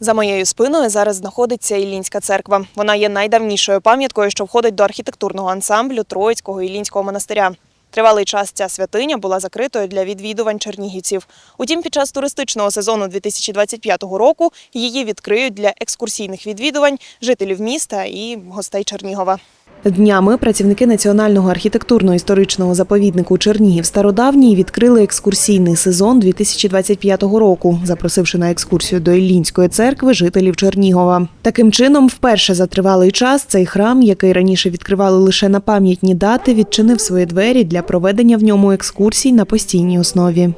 За моєю спиною зараз знаходиться Іллінська церква. Вона є найдавнішою пам'яткою, що входить до архітектурного ансамблю Троїцького Іллінського монастиря. Тривалий час ця святиня була закритою для відвідувань чернігівців. Утім, під час туристичного сезону 2025 року її відкриють для екскурсійних відвідувань жителів міста і гостей Чернігова. Днями працівники Національного архітектурно-історичного заповіднику Чернігів Стародавній відкрили екскурсійний сезон 2025 року, запросивши на екскурсію до Іллінської церкви жителів Чернігова. Таким чином, вперше за тривалий час цей храм, який раніше відкривали лише на пам'ятні дати, відчинив свої двері для проведення в ньому екскурсій на постійній основі.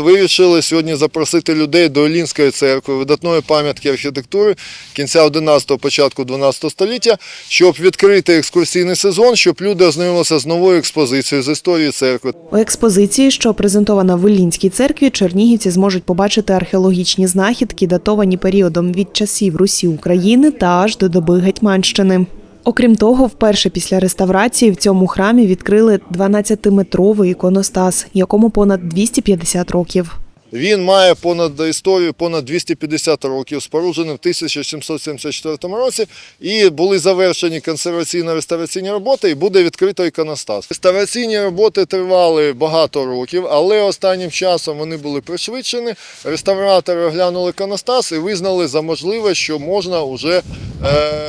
Вирішили сьогодні запросити людей до Олінської церкви, видатної пам'ятки архітектури кінця 11-го, початку 12 століття, щоб відкрити екскурсійний сезон, щоб люди ознайомилися з новою експозицією з історії церкви. У експозиції, що презентована в Іллінській церкві, чернігівці зможуть побачити археологічні знахідки, датовані періодом від часів Русі України та аж до доби Гетьманщини. Окрім того, вперше після реставрації в цьому храмі відкрили 12-метровий іконостас, якому понад 250 років. Він має понад історію понад 250 років, споруджений в 1774 році, і були завершені консерваційно-реставраційні роботи, і буде відкрито іконостас. Реставраційні роботи тривали багато років, але останнім часом вони були пришвидшені. Реставратори оглянули іконостас і визнали за можливе, що можна вже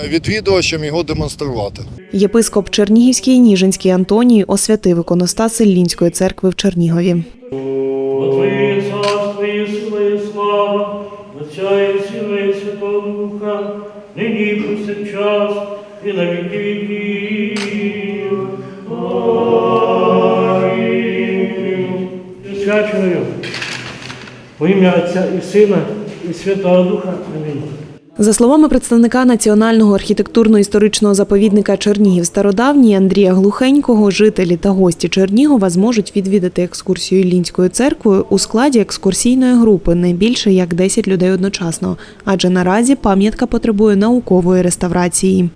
відвідувачам його демонструвати. Єпископ Чернігівський і Ніжинський Антоній освятив іконостас Іллінської церкви в Чернігові. Нині і і на віки Свячую во ім'я Отця і Сина і Святого Духа. Амінь. За словами представника Національного архітектурно-історичного заповідника Чернігів Стародавній Андрія Глухенького, жителі та гості Чернігова зможуть відвідати екскурсію Лінською церквою у складі екскурсійної групи не більше як 10 людей одночасно, адже наразі пам'ятка потребує наукової реставрації.